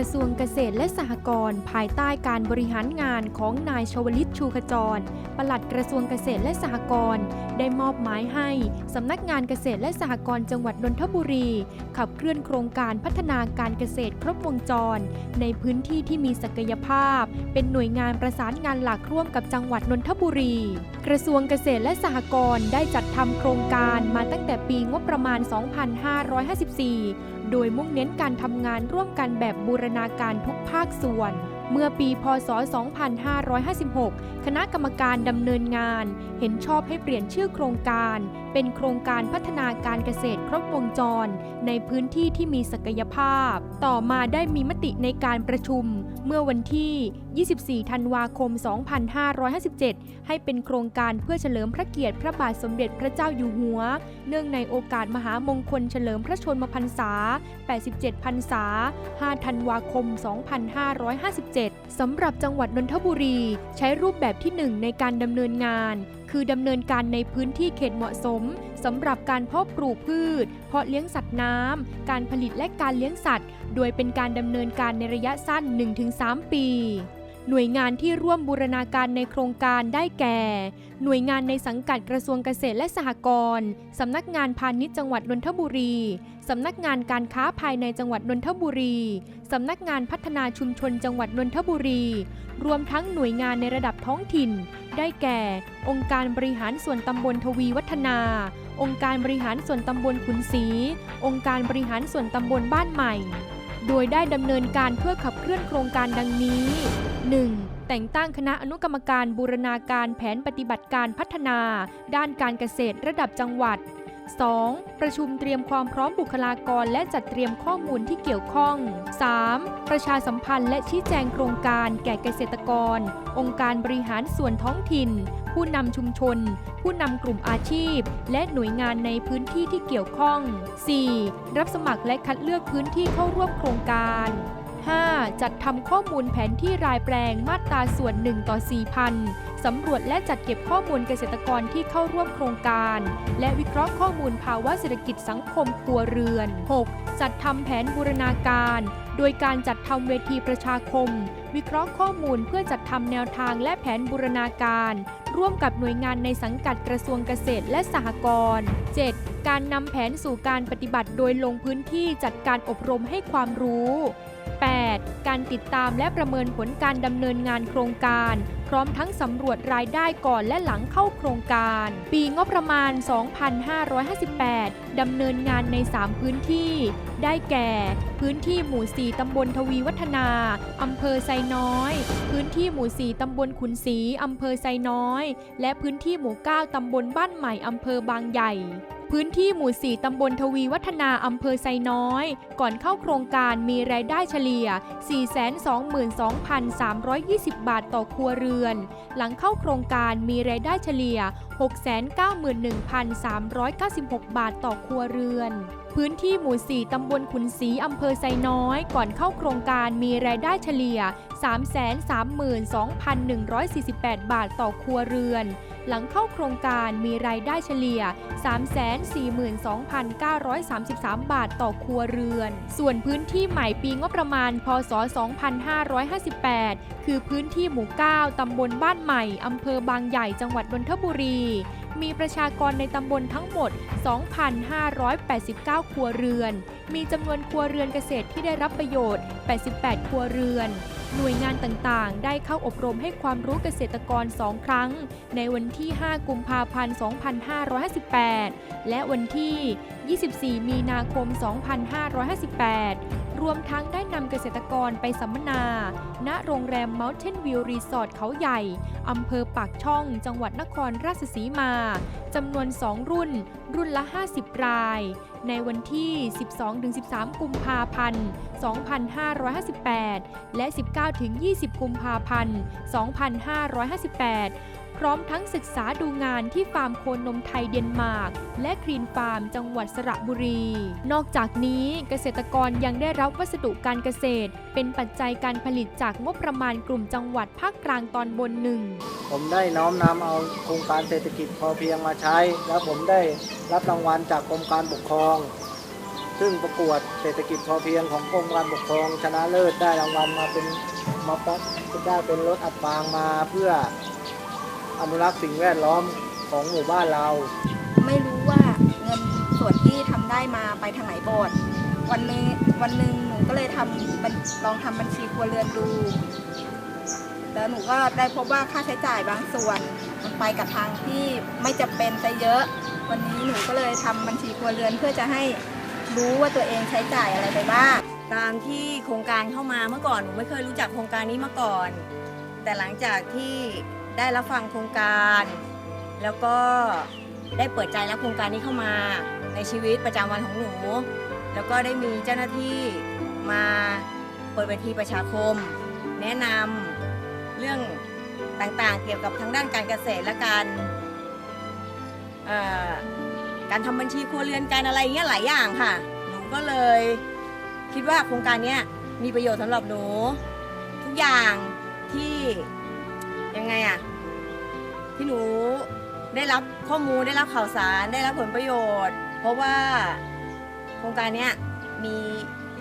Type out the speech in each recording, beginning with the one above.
ระทรวงเกษตรและสหกรณ์ภายใต้การบริหารงานของนายชวลิตชูขจร ปลัดกระทรวงเกษตรและสหกรณ์ได้มอบหมายให้ สำนักงานเกษตรและสหกรณ์จังหวัดนนทบุรี ขับเคลื่อนโครงการพัฒนาการเกษตรครบวงจร ในพื้นที่ที่มีศักยภาพ เป็นหน่วยงานประสานงานหลักร่วมกับจังหวัดนนทบุรี กระทรวงเกษตรและสหกรณ์ได้จัดทำโครงการมาตั้งแต่ปีงบประมาณ 2554 โดยมุ่งเน้นการทำงานร่วมกันแบบบูรณาการทุกภาคส่วน เมื่อปี พศ 2556 คณะกรรมการดำเนินงาน เห็นชอบให้เปลี่ยนชื่อโครงการ เป็นโครงการพัฒนาการเกษตรครบวงจร ในพื้นที่ที่มีศักยภาพ ต่อมาได้มีมติในการประชุม เมื่อวันที่ 24 ธันวาคม 2557 ให้เป็นโครงการเพื่อเฉลิมพระเกียรติพระบาทสมเด็จพระเจ้าอยู่หัว เนื่องในโอกาสมหามงคลเฉลิมพระชนมพรรษา 87 พรรษา 5 ธันวาคม 2557 สำหรับจังหวัดนนทบุรี ใช้รูปแบบที่ 1 ในการดำเนินงานคือดำเนินการในพื้นที่เขตเหมาะสมสำหรับการเพาะปลูกพืช เพาะเลี้ยงสัตว์น้ำ การผลิตและการเลี้ยงสัตว์ โดยเป็นการดำเนินการในระยะสั้น 1-3 ปี หน่วยงานที่ร่วมบูรณาการในโครงการได้แก่ หน่วยงานในสังกัดกระทรวงเกษตรและสหกรณ์สำนักงานพาณิชย์จังหวัดนนทบุรีสำนักงานการค้าภายในจังหวัดนนทบุรีสำนักงานพัฒนาชุมชนจังหวัดนนทบุรี รวมทั้งหน่วยงานในระดับท้องถิ่น ได้แก่ องค์การบริหารส่วนตำบลทวีวัฒนา องค์การบริหารส่วนตำบลขุนศรีองค์การบริหารส่วนตำบลบ้านใหม่ โดยได้ดำเนินการเพื่อขับเคลื่อนโครงการดังนี้ 1. แต่งตั้งคณะอนุกรรมการบูรณาการแผนปฏิบัติการพัฒนา ด้านการเกษตรระดับจังหวัด 2. ประชุมเตรียมความพร้อมบุคลากรและจัดเตรียมข้อมูลที่เกี่ยวข้อง 3. ประชาสัมพันธ์และชี้แจงโครงการแก่เกษตรกร องค์การบริหารส่วนท้องถิ่น ผู้นำชุมชน ผู้นำกลุ่มอาชีพ และหน่วยงานในพื้นที่ที่เกี่ยวข้อง 4. รับสมัครและคัดเลือกพื้นที่เข้าร่วมโครงการ 5. จัดทำข้อมูลแผนที่รายแปลงมาตราส่วน 1 ต่อ 4,000 สำรวจและจัดเก็บข้อมูลเกษตรกรที่เข้าร่วมโครงการ และวิเคราะห์ข้อมูลภาวะเศรษฐกิจสังคมครัวเรือน 6. จัดทำแผนบูรณาการ โดยการจัดทำเวทีประชาคม วิเคราะห์ข้อมูลเพื่อจัดทำแนวทางและแผนบูรณาการ ร่วมกับหน่วยงานในสังกัดกระทรวงเกษตรและสหกรณ์ 7. การนำแผนสู่การปฏิบัติโดยลงพื้นที่จัดการอบรมให้ความรู้ 8. การติดตามและประเมินผลการดำเนินงานโครงการ พร้อมทั้งสำรวจรายได้ก่อนและหลังเข้าโครงการ ปีงบประมาณ 2558 ดำเนินงานใน 3 พื้นที่ ได้แก่ พื้นที่หมู่ 4 ตำบลทวีวัฒนา อำเภอไซน้อย พื้นที่หมู่ 4 ตำบลขุนศรีอำเภอไซน้อย และพื้นที่หมู่ 9 ตำบลบ้านใหม่อำเภอบางใหญ่ พื้นที่หมู่4ตำบลทวีวัฒนาอำเภอไซน้อย ก่อนเข้าโครงการมีรายได้เฉลี่ย 422,320 บาทต่อครัวเรือน หลังเข้าโครงการมีรายได้เฉลี่ย 691,396 บาทต่อครัวเรือนพื้นที่หมู่ 4 ตำบลขุนศรีอำเภอไซน้อย ก่อนเข้าโครงการมีรายได้เฉลี่ย 332,148 บาทต่อครัวเรือน หลังเข้าโครงการมีรายได้เฉลี่ย 342,933 บาทต่อครัวเรือน ส่วนพื้นที่ใหม่ปีงบประมาณ พศ 2558 คือพื้นที่หมู่ 9 ตำบลบ้านใหม่ อำเภอบางใหญ่ จังหวัดนนทบุรี มีประชากรในตำบลทั้งหมด 2,589 ครัวเรือน มีจำนวนครัวเรือนเกษตรที่ได้รับประโยชน์ 88 ครัวเรือน หน่วยงานต่างๆ ได้เข้าอบรมให้ความรู้เกษตรกร 2 ครั้ง ในวันที่ 5 กุมภาพันธ์ 2558 และวันที่ 24 มีนาคม 2558 รวมทั้งได้นำเกษตรกรไปสัมมนา ณ โรงแรม Mountain View Resort เขาใหญ่ อำเภอปากช่อง จังหวัดนครราชสีมา จำนวน 2 รุ่น รุ่นละ 50 ราย ในวันที่ 12-13 กุมภาพันธ์ 2558 และ 19-20 กุมภาพันธ์ 2558 พร้อมทั้งศึกษาดูงานที่ฟาร์มโคนนมไทยเดนมาร์กและคลีนฟาร์มจังหวัดสระบุรี นอกจากนี้เกษตรกรยังได้รับวัสดุการเกษตร เป็นปัจจัยการผลิตจากงบประมาณกลุ่มจังหวัดภาคกลางตอนบนหนึ่ง ผมได้น้อมนำเอาโครงการเศรษฐกิจพอเพียงมาใช้ แล้วผมได้รับรางวัลจากกรมการปกครอง ซึ่งประกวดเศรษฐกิจพอเพียงของกรมการปกครอง ชนะเลิศได้รางวัลมาเป็นมาปั๊บได้เป็นรถอัดฟางมาเพื่อ อนุรักษ์สิ่งแวดล้อมของหมู่บ้านเรา ไม่รู้ว่าเงินส่วนที่ทำได้มาไปทางไหนบดวันนี้วันหนึ่งหนูก็เลยทำบัญลองทำบัญชีครัวเรือนดู แล้วหนูก็ได้พบว่าค่าใช้จ่ายบางส่วน มันไปกับทางที่ไม่จะเป็นซะเยอะ วันนี้หนูก็เลยทำบัญชีครัวเรือนเพื่อจะให้รู้ว่าตัวเองใช้จ่ายอะไรไปบ้าง ตามที่โครงการเข้ามาเมื่อก่อนหนูไม่เคยรู้จักโครงการนี้มาก่อน แต่หลังจากที่ ได้รับฟังโครงการ แล้วก็ได้เปิดใจรับโครงการนี้เข้ามาในชีวิตประจำวันของหนู แล้วก็ได้มีเจ้าหน้าที่มาเปิดเวทีประชาคม แนะนำเรื่องต่างๆ เกี่ยวกับทางด้านการเกษตรและการการทำบัญชีครัวเรือนการอะไรเงี้ยหลายอย่างค่ะ หนูก็เลยคิดว่าโครงการนี้มีประโยชน์สำหรับหนู ทุกอย่างที่ยังไงอะ ที่หนูได้รับข้อมูลได้รับข่าวสารได้รับผลประโยชน์ เพราะว่าโครงการเนี้ยมี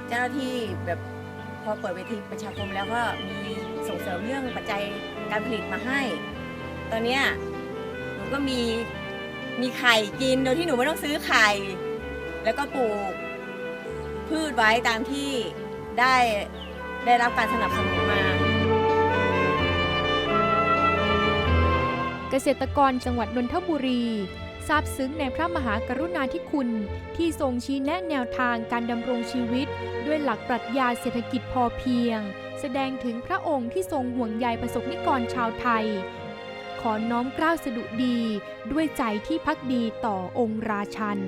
เจ้าหน้าที่แบบพอเปิดเวทีประชาคมแล้วก็มีส่งเสริมเรื่องปัจจัยการผลิตมาให้ ตอนเนี้ยหนูก็มีมีไข่กินโดยที่หนูไม่ต้องซื้อไข่ แล้วก็ปลูกพืชไว้ตามที่ได้ได้รับการสนับสนุนมา เกษตรกรจังหวัดนนทบุรีซาบซึ้งในพระมหากรุณาธิคุณ ที่ทรงชี้แนะแนวทางการดำรงชีวิต ด้วยหลักปรัชญาเศรษฐกิจพอเพียง แสดงถึงพระองค์ที่ทรงห่วงใยประสบนิกรชาวไทย ขอน้อมกล้าวสดุดีด้วยใจที่พักดีต่อองค์ราชัน